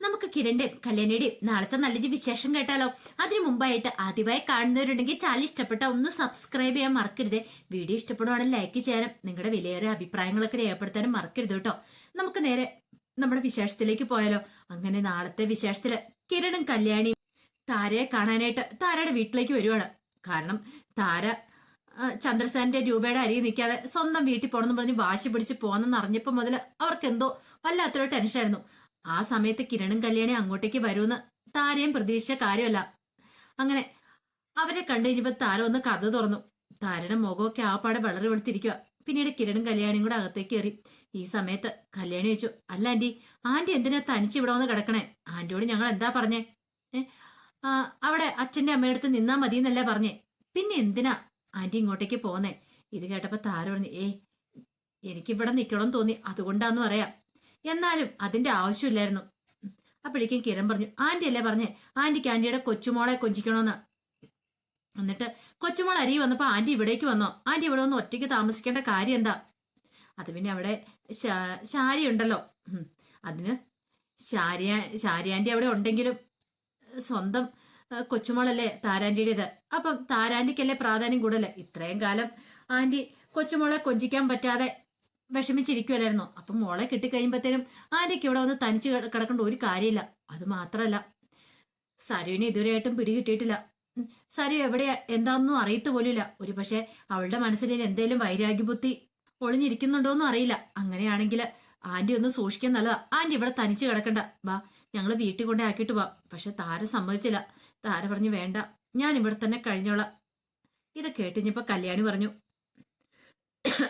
നമുക്ക് കിരണിന്റെയും കല്യാണിയുടെയും നാളത്തെ നല്ലൊരു വിശേഷം കേട്ടാലോ? അതിനു മുമ്പായിട്ട് ആദ്യമായി കാണുന്നവരുണ്ടെങ്കിൽ ചാനൽ ഇഷ്ടപ്പെട്ട ഒന്ന് സബ്സ്ക്രൈബ് ചെയ്യാൻ മറക്കരുത്. വീഡിയോ ഇഷ്ടപ്പെടുവാണെങ്കിൽ ലൈക്ക് ചെയ്യാനും നിങ്ങളുടെ വിലയേറിയ അഭിപ്രായങ്ങളൊക്കെ രേഖപ്പെടുത്താനും മറക്കരുത് കേട്ടോ. നമുക്ക് നേരെ നമ്മുടെ വിശേഷത്തിലേക്ക് പോയാലോ? അങ്ങനെ നാളത്തെ വിശേഷത്തിൽ കിരണും കല്യാണിയും താരയെ കാണാനായിട്ട് താരയുടെ വീട്ടിലേക്ക് വരുവാണ്. കാരണം താര ചന്ദ്രസേനന്റെ രൂപയുടെ അരി നിൽക്കാതെ സ്വന്തം വീട്ടിൽ പോകണമെന്ന് പറഞ്ഞ് വാശി പിടിച്ച് പോകണമെന്ന് അറിഞ്ഞപ്പോൾ മുതൽ അവർക്ക് എന്തോ വല്ലാത്തൊരു ടെൻഷനായിരുന്നു ആ സമയത്ത് കിരണും കല്യാണി അങ്ങോട്ടേക്ക് വരുമെന്ന് താരയും പ്രതീക്ഷിച്ച കാര്യമല്ല. അങ്ങനെ അവരെ കണ്ടു കഴിഞ്ഞപ്പോ താര ഒന്ന് കഥ തുറന്നു. താരയുടെ മുഖമൊക്കെ ആപ്പാടെ വളരെ വെളുത്തിരിക്കുക പിന്നീട് കിരണും കല്യാണിയും കൂടെ അകത്തേക്ക് കയറി. ഈ സമയത്ത് കല്യാണി വെച്ചു അല്ല ആന്റി ആന്റി എന്തിനാ തനിച്ച് ഇവിടെ വന്ന് കിടക്കണേ? ആന്റിയോട് ഞങ്ങൾ എന്താ പറഞ്ഞേ? അവിടെ അച്ഛന്റെ അമ്മയുടെ അടുത്ത് നിന്നാ മതി എന്നല്ലേ പറഞ്ഞേ? പിന്നെ എന്തിനാ ആന്റി ഇങ്ങോട്ടേക്ക് പോന്നേ? ഇത് കേട്ടപ്പോ താര പറഞ്ഞു ഏ എനിക്കിവിടെ നിൽക്കണം തോന്നി. അതുകൊണ്ടാന്ന് പറയാം. എന്നാലും അതിന്റെ ആവശ്യമില്ലായിരുന്നു. അപ്പോഴേക്കും കിരൺ പറഞ്ഞു ആന്റി അല്ലേ പറഞ്ഞ് ആന്റിക്ക് ആന്റിയുടെ കൊച്ചുമോളെ കൊഞ്ചിക്കണോന്ന്. എന്നിട്ട് കൊച്ചുമോൾ അരി വന്നപ്പോ ആന്റി ഇവിടേക്ക് വന്നോ? ആന്റി ഇവിടെ വന്ന് ഒറ്റയ്ക്ക് താമസിക്കേണ്ട കാര്യം എന്താ? അത് പിന്നെ അവിടെ ശാരി ഉണ്ടല്ലോ. അതിന് ശാരിയ ശാരി ആന്റി അവിടെ ഉണ്ടെങ്കിലും സ്വന്തം കൊച്ചുമോളല്ലേ താരാന്റിയുടേത്? അപ്പം താരാന്റിക്കല്ലേ പ്രാധാന്യം കൂടല്ലേ ഇത്രയും കാലം ആന്റി കൊച്ചുമോളെ കൊഞ്ചിക്കാൻ പറ്റാതെ വിഷമിച്ചിരിക്കുവല്ലായിരുന്നോ അപ്പം മോളെ കിട്ടിക്കഴിയുമ്പോഴത്തേനും ആന്റിക്ക് ഇവിടെ വന്ന് തനിച്ച് കിട- കിടക്കേണ്ട ഒരു കാര്യമില്ല. അത് മാത്രല്ല സരുവിനെ ഇതുവരെയായിട്ടും പിടികിട്ടിയിട്ടില്ല. സരു എവിടെയാ? എന്താണെന്നും അറിയത്ത് പോലുമില്ല. ഒരു പക്ഷെ അവളുടെ മനസ്സിൽ എന്തേലും വൈരാഗ്യബുദ്ധി ഒളിഞ്ഞിരിക്കുന്നുണ്ടോന്നും അറിയില്ല. അങ്ങനെയാണെങ്കിൽ ആന്റി ഒന്ന് സൂക്ഷിക്കാൻ നല്ലതാ. ആന്റി ഇവിടെ തനിച്ച് കിടക്കണ്ട. വാ ഞങ്ങൾ വീട്ടിൽ കൊണ്ടേ ആക്കിയിട്ട് പോവാം. പക്ഷെ താര സമ്മതിച്ചില്ല. താര പറഞ്ഞു വേണ്ട ഞാൻ ഇവിടെ തന്നെ കഴിഞ്ഞോളാം. ഇത് കേട്ടിഞ്ഞപ്പോ കല്യാണി പറഞ്ഞു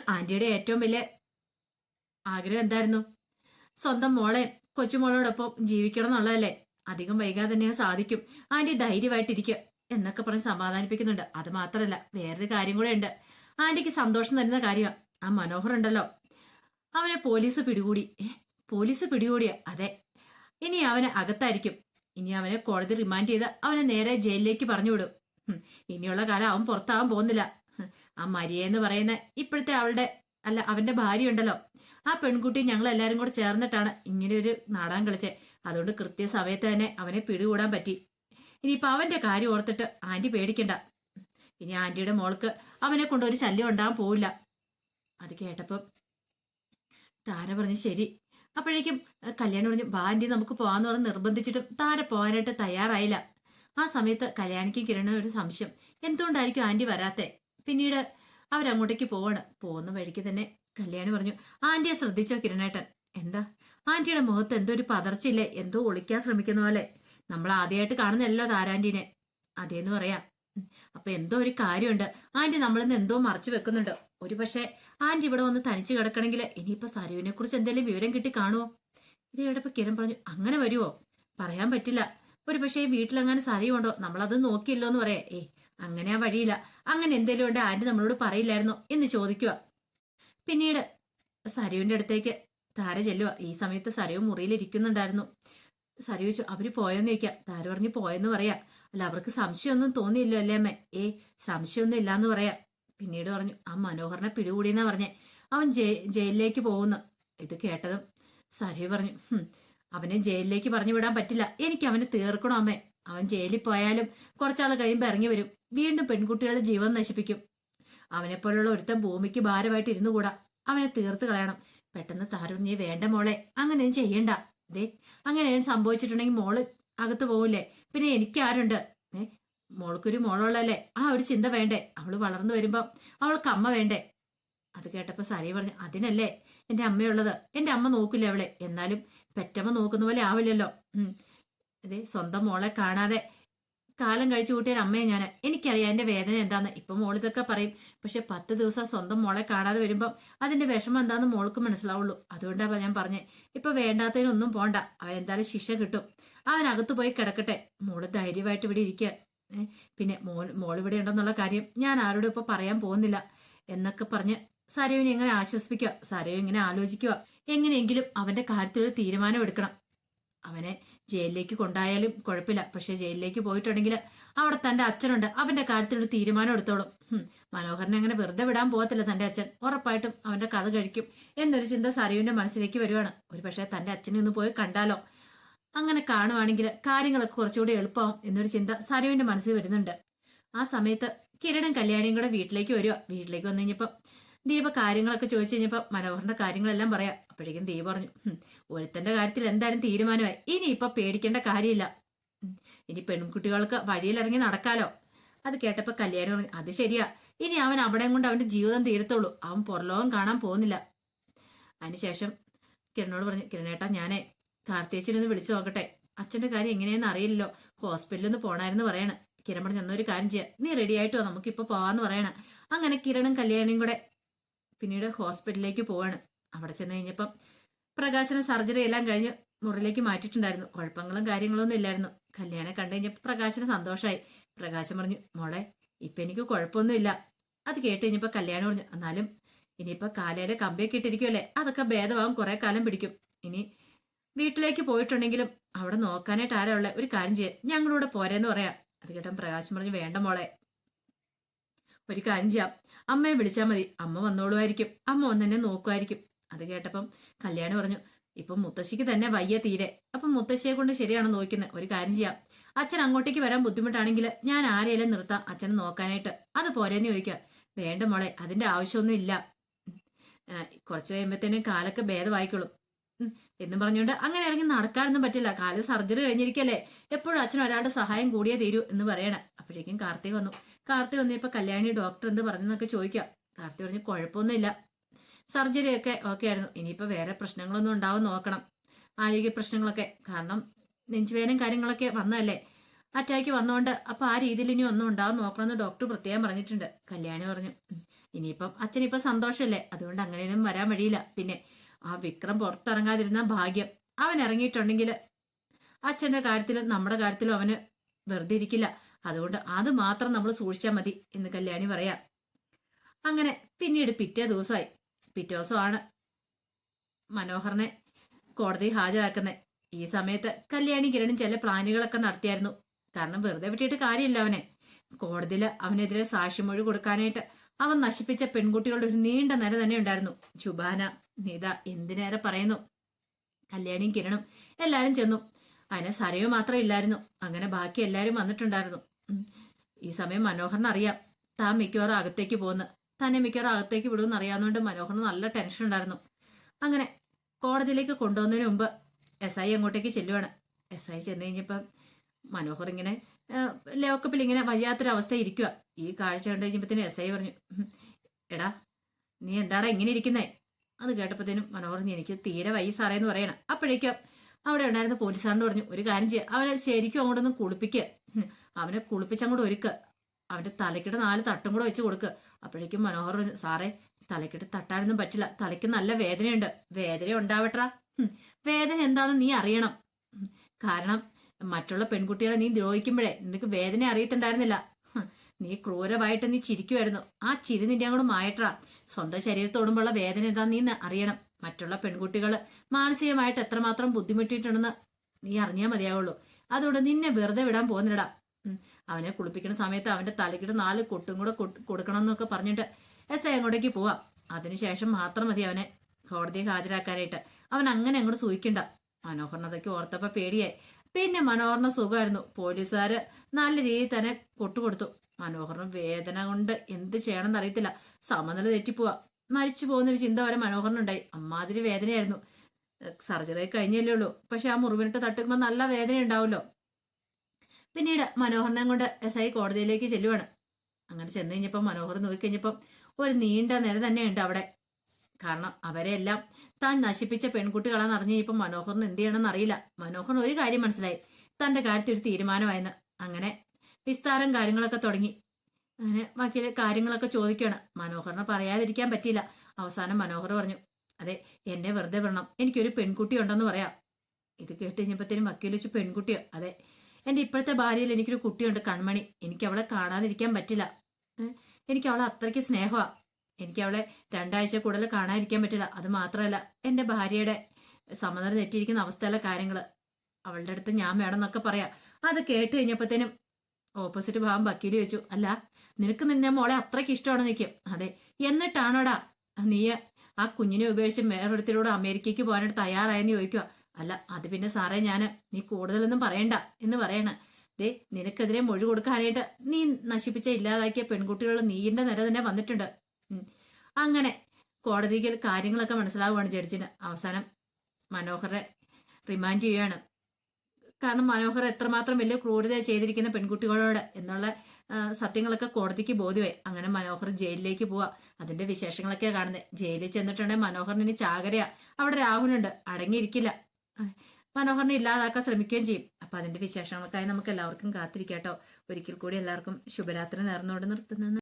ആന്റിയുടെ ഏറ്റവും വലിയ ആഗ്രഹം എന്തായിരുന്നു? സ്വന്തം മോളെ കൊച്ചുമോളോടൊപ്പം ജീവിക്കണം എന്നുള്ളതല്ലേ? അധികം വൈകാതെ തന്നെ സാധിക്കും. ആന്റി ധൈര്യമായിട്ടിരിക്കുക എന്നൊക്കെ പറഞ്ഞ് സമാധാനിപ്പിക്കുന്നുണ്ട്. അത് മാത്രമല്ല വേറൊരു കാര്യം കൂടെ ഉണ്ട്. ആന്റിക്ക് സന്തോഷം തരുന്ന കാര്യമാണ് ആ മനോഹർ ഉണ്ടല്ലോ. അവനെ പോലീസ് പിടികൂടി. പോലീസ് പിടികൂടിയ? അതെ. ഇനി അവനെ അകത്തായിരിക്കും. ഇനി അവനെ കോടതി റിമാൻഡ് ചെയ്ത് അവനെ നേരെ ജയിലിലേക്ക് പറഞ്ഞു വിടും. ഇനിയുള്ള കാലം അവൻ പുറത്താവാൻ പോകുന്നില്ല. ആ മരിയ എന്ന് പറയുന്ന ഇപ്പോഴത്തെ അവളുടെ അല്ല അവന്റെ ഭാര്യ ഉണ്ടല്ലോ. ആ പെൺകുട്ടി ഞങ്ങൾ എല്ലാവരും കൂടെ ചേർന്നിട്ടാണ് ഇങ്ങനെ ഒരു നാടകം കളിച്ചത് അതുകൊണ്ട് കൃത്യസമയത്ത് തന്നെ അവനെ പിടികൂടാൻ പറ്റി. ഇനിയിപ്പോൾ അവന്റെ കാര്യം ഓർത്തിട്ട് ആന്റി പേടിക്കണ്ട. ഇനി ആന്റിയുടെ മോൾക്ക് അവനെ കൊണ്ട് ഒരു ശല്യം ഉണ്ടാകാൻ പോവില്ല. അത് കേട്ടപ്പം താര പറഞ്ഞു ശരി. അപ്പോഴേക്കും കല്യാണം പറഞ്ഞു വാ നമുക്ക് പോകാന്ന് പറഞ്ഞ് നിർബന്ധിച്ചിട്ടും താര പോകാനായിട്ട് തയ്യാറായില്ല. ആ സമയത്ത് കല്യാണിക്ക് കിരണ ഒരു സംശയം. എന്തുകൊണ്ടായിരിക്കും ആന്റി വരാത്തെ? പിന്നീട് അവരങ്ങോട്ടേക്ക് പോവാണ്. പോകുന്ന വഴിക്ക് തന്നെ കല്യാണി പറഞ്ഞു ആന്റിയെ ശ്രദ്ധിച്ചോ കിരണേട്ടൻ എന്താ? ആന്റിയുടെ മുഖത്ത് എന്തോ ഒരു പതർച്ചയില്ലേ? എന്തോ ഒളിക്കാൻ ശ്രമിക്കുന്ന പോലെ. നമ്മൾ ആദ്യമായിട്ട് കാണുന്നല്ലോ താരാന്റീനെ. അതേന്ന് പറയാ. അപ്പൊ എന്തോ ഒരു കാര്യമുണ്ട്. ആന്റി നമ്മളിന്ന് എന്തോ മറച്ചു വെക്കുന്നുണ്ട്. ഒരു പക്ഷേ ആന്റി ഇവിടെ വന്ന് തനിച്ച് കിടക്കണമെങ്കിൽ ഇനിയിപ്പോ സരുവിനെ കുറിച്ച് എന്തെങ്കിലും വിവരം കിട്ടി കാണുമോ ഇത് ഇപ്പൊ കിരൺ പറഞ്ഞു അങ്ങനെ വരുമോ പറയാൻ പറ്റില്ല. ഒരു പക്ഷേ വീട്ടിലങ്ങനെ സരിയുണ്ടോ നമ്മളത് നോക്കിയല്ലോ എന്ന് പറയാ. ഏ അങ്ങനെ ആ വഴിയില്ല. അങ്ങനെ എന്തെങ്കിലും ഉണ്ട് ആന്റി നമ്മളോട് പറയില്ലായിരുന്നോ? എന്ന് ചോദിക്കുക പിന്നീട് സരുവിന്റെ അടുത്തേക്ക് താര ചെല്ലുക ഈ സമയത്ത് സരയു മുറിയിൽ ഇരിക്കുന്നുണ്ടായിരുന്നു സരയു ചോദിച്ചു അവർ പോയെന്ന് ചോദിക്കാം. താര പറഞ്ഞു പോയെന്ന് പറയാ. അല്ല അവർക്ക് സംശയമൊന്നും തോന്നിയില്ലോ അല്ലേ അമ്മ? ഏ സംശയമൊന്നും ഇല്ലാന്ന് പറയാ. പിന്നീട് പറഞ്ഞു ആ മനോഹരനെ പിടികൂടിയെന്നാ പറഞ്ഞേ. അവൻ ജയി- ജയിലിലേക്ക് പോകുന്നു. ഇത് കേട്ടതും സരു പറഞ്ഞു "ഹും, അവനെ ജയിലിലേക്ക് പറഞ്ഞു വിടാൻ പറ്റില്ല. എനിക്ക് അവനെ തീർക്കണോ അമ്മേ. അവൻ ജയിലിൽ പോയാലും കുറച്ചാൾ കഴിയുമ്പോൾ ഇറങ്ങി വരും. വീണ്ടും പെൺകുട്ടികളുടെ ജീവൻ നശിപ്പിക്കും. അവനെ പോലുള്ള ഒരുത്തൻ ഭൂമിക്ക് ഭാരമായിട്ട് ഇരുന്നു കൂടാ. അവനെ തീർത്ത് കളയണം. പെട്ടെന്ന് താരുണ്യെ വേണ്ട മോളെ. അങ്ങനെ ചെയ്യണ്ട. ദേ അങ്ങനെ സംഭവിച്ചിട്ടുണ്ടെങ്കിൽ മോൾ അകത്ത് പോവില്ലേ? പിന്നെ എനിക്ക് ആരുണ്ട് ഏ മോൾക്കൊരു മോളുള്ളല്ലേ? ആ ഒരു ചിന്ത വേണ്ടേ? അവൾ വളർന്നു വരുമ്പം അവൾക്ക് അമ്മ വേണ്ടേ? അത് കേട്ടപ്പോ സരി പറഞ്ഞു അതിനല്ലേ? എന്റെ അമ്മയുള്ളത്. എന്റെ അമ്മ നോക്കില്ല അവളെ. എന്നാലും പെറ്റമ്മ നോക്കുന്ന പോലെ ആവില്ലല്ലോ. അതെ സ്വന്തം മോളെ കാണാതെ കാലം കഴിച്ചു കൂട്ടിയൊരു അമ്മയെ ഞാൻ എനിക്കറിയാം എന്റെ വേദന എന്താന്ന്. ഇപ്പൊ മോൾ ഇതൊക്കെ പറയും. പക്ഷെ പത്ത് ദിവസം സ്വന്തം മോളെ കാണാതെ വരുമ്പം അതിന്റെ വിഷമം എന്താന്ന് മോൾക്ക് മനസ്സിലാവുള്ളൂ. അതുകൊണ്ടാണ് ഞാൻ പറഞ്ഞേ. ഇപ്പൊ വേണ്ടാത്തതിനൊന്നും പോണ്ട. അവൻ എന്തായാലും ശിക്ഷ കിട്ടും. അവനകത്ത് പോയി കിടക്കട്ടെ. മോൾ ധൈര്യമായിട്ട് ഇവിടെ ഇരിക്കുക പിന്നെ മോൾ മോൾ ഇവിടെ ഉണ്ടെന്നുള്ള കാര്യം ഞാൻ ആരോടും ഇപ്പൊ പറയാൻ പോകുന്നില്ല എന്നൊക്കെ പറഞ്ഞ് സരയുവിനെ എങ്ങനെ ആശ്വസിപ്പിക്കുക? സരയു ഇങ്ങനെ ആലോചിക്കുക? എങ്ങനെയെങ്കിലും അവന്റെ കാര്യത്തിലൊരു തീരുമാനം എടുക്കണം. അവനെ ജയിലിലേക്ക് കൊണ്ടായാലും കുഴപ്പമില്ല. പക്ഷെ ജയിലിലേക്ക് പോയിട്ടുണ്ടെങ്കിൽ അവിടെ തന്റെ അച്ഛനുണ്ട്. അവന്റെ കാര്യത്തിൽ ഒരു തീരുമാനം എടുത്തോളും. മനോഹരനെ അങ്ങനെ വെറുതെ വിടാൻ പോകത്തില്ല തന്റെ അച്ഛൻ. ഉറപ്പായിട്ടും അവന്റെ കഥ കഴിക്കും. എന്നൊരു ചിന്ത സരയുവിന്റെ മനസ്സിലേക്ക് വരുവാണ്. ഒരു പക്ഷേ തന്റെ അച്ഛനെ ഒന്ന് പോയി കണ്ടാലോ? അങ്ങനെ കാണുവാണെങ്കിൽ കാര്യങ്ങളൊക്കെ കുറച്ചുകൂടി എളുപ്പമാവും എന്നൊരു ചിന്ത സരയുവിന്റെ മനസ്സിൽ വരുന്നുണ്ട്. ആ സമയത്ത് കിരണും കല്യാണിയും കൂടെ വീട്ടിലേക്ക് വരിക വീട്ടിലേക്ക് വന്നു കഴിഞ്ഞപ്പോൾ ദീപ കാര്യങ്ങളൊക്കെ ചോദിച്ചു കഴിഞ്ഞപ്പോൾ മനോഹറിന്റെ കാര്യങ്ങളെല്ലാം പറയാം. അപ്പോഴേക്കും ദീപ പറഞ്ഞു "ഹും, ഒരുത്തന്റെ കാര്യത്തിൽ എന്തായാലും തീരുമാനമായി. ഇനി ഇപ്പൊ പേടിക്കേണ്ട കാര്യമില്ല. ഇനി പെൺകുട്ടികൾക്ക് വഴിയിലിറങ്ങി നടക്കാലോ. അത് കേട്ടപ്പോ കല്യാണി പറഞ്ഞു അത് ശരിയാ. ഇനി അവൻ അവിടെ കൊണ്ട് അവന്റെ ജീവിതം തീരത്തുള്ളൂ. അവൻ പുറലോകം കാണാൻ പോകുന്നില്ല. അതിനുശേഷം കിരണോട് പറഞ്ഞു കിരണേട്ടാ ഞാനേ കാർത്തിയച്ചനൊന്ന് വിളിച്ചു നോക്കട്ടെ. അച്ഛന്റെ കാര്യം എങ്ങനെയെന്ന് അറിയില്ലല്ലോ. ഹോസ്പിറ്റലിൽ ഒന്ന് പോണായിരുന്നു പറയണ. കിരൺ പറഞ്ഞു എന്നൊരു കാര്യം ചെയ്യാം. നീ റെഡി ആയിട്ടോ നമുക്കിപ്പോ പോവാന്ന് പറയണ. അങ്ങനെ കിരണും കല്യാണിയും കൂടെ പിന്നീട് ഹോസ്പിറ്റലിലേക്ക് പോവാണ്. അവിടെ ചെന്ന് കഴിഞ്ഞപ്പം പ്രകാശന സർജറി എല്ലാം കഴിഞ്ഞ് മുറിയിലേക്ക് മാറ്റിയിട്ടുണ്ടായിരുന്നു. കുഴപ്പങ്ങളും കാര്യങ്ങളൊന്നും ഇല്ലായിരുന്നു. കല്യാണം കണ്ടു കഴിഞ്ഞപ്പോൾ പ്രകാശന് സന്തോഷമായി പ്രകാശം പറഞ്ഞു മോളെ ഇപ്പം എനിക്ക് കുഴപ്പമൊന്നുമില്ല. അത് കേട്ട് കഴിഞ്ഞപ്പോൾ കല്യാണം പറഞ്ഞു എന്നാലും ഇനിയിപ്പോൾ കാലയിലെ കമ്പിയൊക്കെ ഇട്ടിരിക്കുമല്ലേ അതൊക്കെ ഭേദമാകും കുറേ കാലം പിടിക്കും. ഇനി വീട്ടിലേക്ക് പോയിട്ടുണ്ടെങ്കിലും അവിടെ നോക്കാനായിട്ട് ആരാ ഒരു കാര്യം ചെയ്യാം. ഞങ്ങളൂടെ പോരെന്ന് പറയാം. അത് കേട്ടാൽ പ്രകാശം പറഞ്ഞു വേണ്ട മോളെ. ഒരു കാര്യം ചെയ്യാം. അമ്മയെ വിളിച്ചാൽ മതി. അമ്മ വന്നോളുമായിരിക്കും. അമ്മ വന്ന് എന്നെ നോക്കുമായിരിക്കും. അത് കേട്ടപ്പം കല്യാണി പറഞ്ഞു ഇപ്പം മുത്തശ്ശിക്ക് തന്നെ വയ്യ തീരെ. അപ്പം മുത്തശ്ശിയെ കൊണ്ട് ശരിയാണ് നോക്കുന്നത് ഒരു കാര്യം ചെയ്യാം. അച്ഛൻ അങ്ങോട്ടേക്ക് വരാൻ ബുദ്ധിമുട്ടാണെങ്കിൽ ഞാൻ ആരെയെല്ലാം നിർത്താം അച്ഛനെ നോക്കാനായിട്ട്. അത് പോരെന്ന് ചോദിക്കാം. വേണ്ട മോളെ അതിന്റെ ആവശ്യമൊന്നും ഇല്ല. കുറച്ച് കഴിയുമ്പോഴത്തേനും കാലൊക്കെ ഭേദമായിക്കോളും. എന്നും പറഞ്ഞുകൊണ്ട് അങ്ങനെ ഇറങ്ങി നടക്കാനൊന്നും പറ്റില്ല. കാൽ സർജറി കഴിഞ്ഞിരിക്കല്ലേ. എപ്പോഴും അച്ഛൻ ഒരാളുടെ സഹായം കൂടിയേ തീരൂ എന്ന് പറയണ. അപ്പോഴേക്കും കാർത്തിക് വന്നു. കാർത്തിക് വന്നപ്പോ കല്യാണി ഡോക്ടർ എന്ത് പറഞ്ഞെന്നൊക്കെ ചോദിക്കാം. കാർത്തി പറഞ്ഞു കുഴപ്പമൊന്നുമില്ല. സർജറി ഒക്കെ ഓക്കെ ആയിരുന്നു. ഇനിയിപ്പോ വേറെ പ്രശ്നങ്ങളൊന്നും ഉണ്ടാവും നോക്കണം. ആരോഗ്യ പ്രശ്നങ്ങളൊക്കെ. കാരണം നെഞ്ചുവേദനയും കാര്യങ്ങളൊക്കെ വന്നതല്ലേ. അറ്റാക്ക് വന്നോണ്ട് അപ്പൊ ആ രീതിയിൽ ഇനി ഒന്നും ഉണ്ടാവും നോക്കണമെന്ന് ഡോക്ടർ പ്രത്യേകം പറഞ്ഞിട്ടുണ്ട്. കല്യാണി പറഞ്ഞു "ഉം, ഇനിയിപ്പം അച്ഛനിപ്പോ സന്തോഷമല്ലേ? അതുകൊണ്ട് അങ്ങനെയൊന്നും വരാൻ വഴിയില്ല. പിന്നെ ആ വിക്രം പുറത്തിറങ്ങാതിരുന്ന ഭാഗ്യം. അവൻ ഇറങ്ങിയിട്ടുണ്ടെങ്കിൽ അച്ഛന്റെ കാര്യത്തിലും നമ്മുടെ കാര്യത്തിലും അവന് വെറുതെ ഇരിക്കില്ല. അതുകൊണ്ട് അത് മാത്രം നമ്മൾ സൂക്ഷിച്ചാൽ മതി എന്ന് കല്യാണി പറയാ. അങ്ങനെ പിന്നീട് പിറ്റേ ദിവസമായി പിറ്റേ ദിവസമാണ് മനോഹറിനെ കോടതി ഹാജരാക്കുന്നത് ഈ സമയത്ത് കല്യാണി കിരണും ചില പ്ലാനുകളൊക്കെ നടത്തിയായിരുന്നു. കാരണം വെറുതെ വിട്ടിട്ട് കാര്യമില്ല അവനെ. കോടതിയിൽ അവനെതിരെ സാക്ഷിമൊഴി കൊടുക്കാനായിട്ട് അവൻ നശിപ്പിച്ച പെൺകുട്ടികളുടെ ഒരു നീണ്ട നിര തന്നെ ഉണ്ടായിരുന്നു. ശുഭാന നീത എന്തിനേറെ പറയുന്നു? കല്യാണിയും കിരണും എല്ലാവരും ചെന്നു. അതിനെ സരയോ മാത്രം ഇല്ലായിരുന്നു. അങ്ങനെ ബാക്കി എല്ലാവരും വന്നിട്ടുണ്ടായിരുന്നു. ഈ സമയം മനോഹറിന് അറിയാം. താൻ മിക്കവാറും അകത്തേക്ക് പോകുന്നു. തന്നെ മിക്കവാറും അകത്തേക്ക് വിടുമെന്ന് അറിയാവുന്നതുകൊണ്ട് മനോഹറിന് നല്ല ടെൻഷൻ ഉണ്ടായിരുന്നു. അങ്ങനെ കോടതിയിലേക്ക് കൊണ്ടുവന്നതിന് മുമ്പ് എസ് ഐ അങ്ങോട്ടേക്ക് ചെല്ലുവാണ്. എസ് ഐ ചെന്ന് കഴിഞ്ഞപ്പം മനോഹർ ഇങ്ങനെ ലോക്കപ്പിൽ ഇങ്ങനെ വയ്യാത്തൊരവസ്ഥ ഇരിക്കുക ഈ കാഴ്ച കണ്ടു കഴിഞ്ഞപ്പത്തേനും എസ് ഐ പറഞ്ഞു എടാ നീ എന്താടാ ഇങ്ങനെ ഇരിക്കുന്നേ? അത് കേട്ടപ്പോഴത്തേനും മനോഹർ "നീ എനിക്ക് തീരെ വയ്യ സാറേ എന്ന് പറയണം. അപ്പോഴേക്കും അവിടെ ഉണ്ടായിരുന്ന പോലീസുകാരനോട് പറഞ്ഞു ഒരു കാര്യം ചെയ്യുക അവനെ ശരിക്കും അങ്ങോട്ടൊന്ന് കുളിപ്പിക്കുക അവനെ അവനെ കുളിപ്പിച്ചങ്ങോട്ട് ഒരുക്കുക അവന്റെ തലക്കിട്ട് നാല് തട്ടും കൂടെ വെച്ച് കൊടുക്കുക അപ്പോഴേക്കും മനോഹർ സാറേ തലക്കിട്ട് തട്ടാനൊന്നും പറ്റില്ല. തലയ്ക്ക് നല്ല വേദനയുണ്ട്. വേദന ഉണ്ടാവട്ടെ വേദന എന്താണെന്ന് നീ അറിയണം. കാരണം മറ്റുള്ള പെൺകുട്ടികളെ നീ ദ്രോഹിക്കുമ്പോഴേ നിനക്ക് വേദന അറിയത്തുണ്ടായിരുന്നില്ല. നീ ക്രൂരമായിട്ട് നീ ചിരിക്കുമായിരുന്നു ആ ചിരി നിന്റെ അങ്ങോട്ട് മായട്ടാ സ്വന്തം ശരീരത്തോടുമ്പോഴുള്ള വേദന എന്താന്ന് നീ അറിയണം. മറ്റുള്ള പെൺകുട്ടികൾ മാനസികമായിട്ട് എത്രമാത്രം ബുദ്ധിമുട്ടിയിട്ടുണ്ടെന്ന് നീ അറിഞ്ഞാൽ മതിയാവുള്ളൂ. അതുകൊണ്ട് നിന്നെ വെറുതെ വിടാൻ പോകുന്നിടാ അവനെ കുളിപ്പിക്കുന്ന സമയത്ത് അവന്റെ തലക്കിട്ട് നാല് കൊട്ടും കൂടെ കൊടുക്കണം എന്നൊക്കെ പറഞ്ഞിട്ട് എസ് ഐ അങ്ങോട്ടേക്ക് പോവാം. അതിനുശേഷം മാത്രം മതി അവനെ കോടതിയെ ഹാജരാക്കാനായിട്ട്. അവൻ അങ്ങനെ അങ്ങോട്ട് സൂഹിക്കണ്ട മനോഹറിന് ഓർത്തപ്പോൾ ഓർത്തപ്പോ പേടിയായി. പിന്നെ മനോഹറിന് സുഖമായിരുന്നു. പോലീസുകാര് നല്ല രീതിയിൽ തന്നെ കൊട്ടുകൊടുത്തു. മനോഹറിന് വേദന കൊണ്ട് എന്ത് ചെയ്യണമെന്ന് അറിയത്തില്ല. സമനില തെറ്റിപ്പോവാ. മരിച്ചു പോകുന്നൊരു ചിന്ത വരെ മനോഹറിനുണ്ടായി അമ്മാതിരി വേദനയായിരുന്നു. സർജറി കഴിഞ്ഞല്ലേ ഉള്ളൂ. പക്ഷെ ആ മുറിവിനിട്ട് തട്ടുമ്പോൾ നല്ല വേദന ഉണ്ടാവുമല്ലോ പിന്നീട് മനോഹറിനെ കൊണ്ട് എസ് ഐ കോടതിയിലേക്ക് ചെല്ലുവാണ്. അങ്ങനെ ചെന്ന് കഴിഞ്ഞപ്പോൾ മനോഹർ നോക്കിക്കഴിഞ്ഞപ്പം ഒരു നീണ്ട നിര തന്നെയുണ്ട് അവിടെ. കാരണം അവരെല്ലാം താൻ നശിപ്പിച്ച പെൺകുട്ടികളാണെന്ന് അറിഞ്ഞ് ഇപ്പം മനോഹറിന് എന്ത് ചെയ്യണമെന്ന് അറിയില്ല. മനോഹറിന് ഒരു കാര്യം മനസ്സിലായി. തന്റെ കാര്യത്തിൽ ഒരു തീരുമാനമായെന്ന്. അങ്ങനെ വിസ്താരം കാര്യങ്ങളൊക്കെ തുടങ്ങി. അങ്ങനെ ബാക്കി കാര്യങ്ങളൊക്കെ ചോദിക്കുകയാണ്. മനോഹറിനെ പറയാതിരിക്കാൻ പറ്റിയില്ല. അവസാനം മനോഹർ പറഞ്ഞു അതെ എന്നെ വെറുതെ വിടണം. എനിക്കൊരു പെൺകുട്ടി ഉണ്ടെന്ന് പറയാം. ഇത് കേട്ട് കഴിഞ്ഞപ്പോഴത്തേനും വക്കീൽ വെച്ച് പെൺകുട്ടിയോ? അതെ. എന്റെ ഇപ്പോഴത്തെ ഭാര്യയിൽ എനിക്കൊരു കുട്ടിയുണ്ട് കൺമണി. എനിക്ക് അവളെ കാണാതിരിക്കാൻ പറ്റില്ല. എനിക്ക് അവളെ അത്രയ്ക്ക് സ്നേഹമാണ് എനിക്ക് അവളെ രണ്ടാഴ്ച കൂടുതൽ കാണാതിരിക്കാൻ പറ്റില്ല. അത് മാത്രമല്ല എന്റെ ഭാര്യയുടെ സമനില തെറ്റിയിരിക്കുന്ന അവസ്ഥയിലെ കാര്യങ്ങൾ അവളുടെ അടുത്ത് ഞാൻ വേണം എന്നൊക്കെ പറയാം. അത് കേട്ട് കഴിഞ്ഞപ്പോഴത്തേനും ഓപ്പോസിറ്റ് ഭാവം വക്കീൽ ചോദിച്ചു അല്ല നിനക്ക് നിന്നെ മോളെ അത്രയ്ക്ക് ഇഷ്ടമാണ് നിൽക്കും അതെ. എന്നിട്ടാണോടാ? നീ ആ കുഞ്ഞിനെ ഉപേക്ഷിച്ച് വേറൊരുത്തിലൂടെ അമേരിക്കയ്ക്ക് പോകാനായിട്ട് തയ്യാറായെന്ന് ചോദിക്കുക അല്ല അത് പിന്നെ സാറേ ഞാൻ നീ കൂടുതലൊന്നും പറയണ്ട എന്ന് പറയണ. ദേ നിനക്കെതിരെ മൊഴി കൊടുക്കാനായിട്ട് നീ നശിപ്പിച്ച ഇല്ലാതാക്കിയ പെൺകുട്ടികളുടെ നീയിന്റെ നിര തന്നെ വന്നിട്ടുണ്ട്. അങ്ങനെ കോടതിയിൽ കാര്യങ്ങളൊക്കെ മനസ്സിലാവുകയാണ് ജഡ്ജിന്. അവസാനം മനോഹറെ റിമാൻഡ് ചെയ്യുകയാണ് കാരണം മനോഹർ എത്രമാത്രം വലിയ ക്രൂരത ചെയ്തിരിക്കുന്ന പെൺകുട്ടികളോട് എന്നുള്ള സത്യങ്ങളൊക്കെ കോടതിക്ക് ബോധ്യമായി. അങ്ങനെ മനോഹർ ജയിലിലേക്ക് പോവാ. അതിന്റെ വിശേഷങ്ങളൊക്കെ കാണുന്നത് ജയിലിൽ ചെന്നിട്ടുണ്ടെങ്കിൽ മനോഹറിന് ഇനി ചാകരയാ. അവിടെ രാഹുലുണ്ട്. അടങ്ങിയിരിക്കില്ല. മനോഹറിനെ ഇല്ലാതാക്കാൻ ശ്രമിക്കുകയും ചെയ്യും. അപ്പൊ അതിന്റെ വിശേഷങ്ങൾക്കായി നമുക്ക് എല്ലാവർക്കും കാത്തിരിക്കാട്ടോ. ഒരിക്കൽ കൂടി എല്ലാവർക്കും ശുഭരാത്രി നേർന്നുകൊണ്ട് നിർത്തുന്നു.